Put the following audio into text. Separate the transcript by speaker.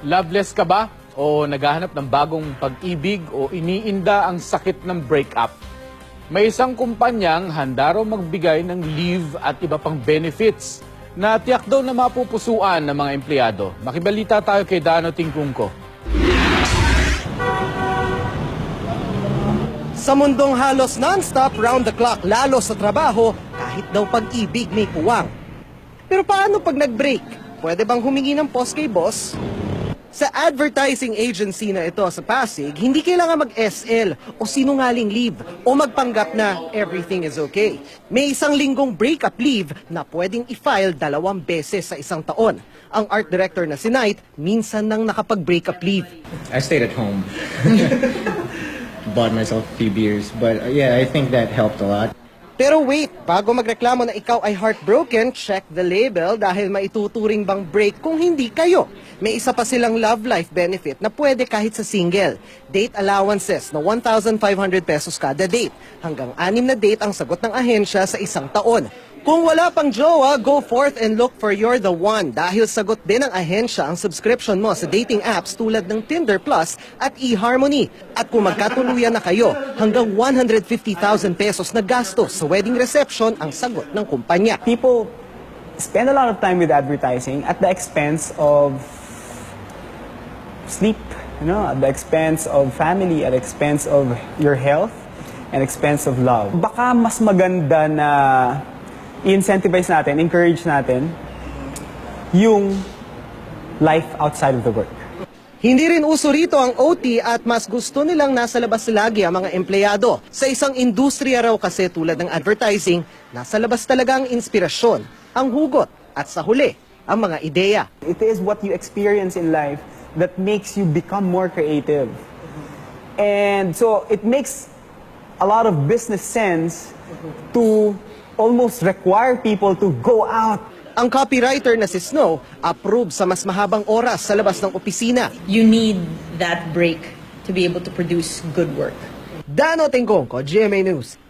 Speaker 1: Loveless ka ba? O naghahanap ng bagong pag-ibig o iniinda ang sakit ng breakup? May isang kumpanyang handa raw magbigay ng leave at iba pang benefits na tiyak daw na mapupusuan ng mga empleyado. Makibalita tayo kay Dano Tingkungko.
Speaker 2: Sa mundong halos non-stop round the clock lalo sa trabaho, kahit daw pag-ibig may puwang. Pero paano pag nag-break? Pwede bang humingi ng pause kay boss? Sa advertising agency na ito sa Pasig, hindi kailangan mag-SL o sinungaling leave o magpanggap na everything is okay. May isang linggong breakup leave na pwedeng i-file dalawang beses sa isang taon. Ang art director na si Knight, minsan nang nakapag-breakup leave.
Speaker 3: I stayed at home. Bought myself a few beers, but uh, yeah, I think that helped a lot.
Speaker 2: Pero wait, bago magreklamo na ikaw ay heartbroken, check the label dahil maituturing bang break kung hindi kayo. May isa pa silang love life benefit na pwede kahit sa single. Date allowances na 1,500 pesos kada date. Hanggang anim na date ang sagot ng ahensya sa isang taon. Kung wala pang jowa, go forth and look for You're the One dahil sagot din ng ahensya ang subscription mo sa dating apps tulad ng Tinder Plus at eHarmony. At kung magkatuluyan na kayo, hanggang 150,000 pesos na gastos sa wedding reception ang sagot ng kumpanya.
Speaker 4: people spend a lot of time with advertising at the expense of sleep, you know, at the expense of family, at the expense of your health, and expense of love. Baka mas maganda na i-incentivize natin, encourage natin yung life outside of the work.
Speaker 2: Hindi rin uso rito ang OT at mas gusto nilang nasa labas lagi ang mga empleyado. Sa isang industriya raw kasi tulad ng advertising, nasa labas talaga ang inspirasyon, ang hugot at sa huli, ang mga ideya.
Speaker 4: It is what you experience in life that makes you become more creative. And so it makes a lot of business sense to almost require people to go out
Speaker 2: Ang copywriter na si Snow, approve sa mas mahabang oras sa labas ng opisina.
Speaker 5: you need that break to be able to produce good work.
Speaker 2: Dano Tengkong ko, GMA News.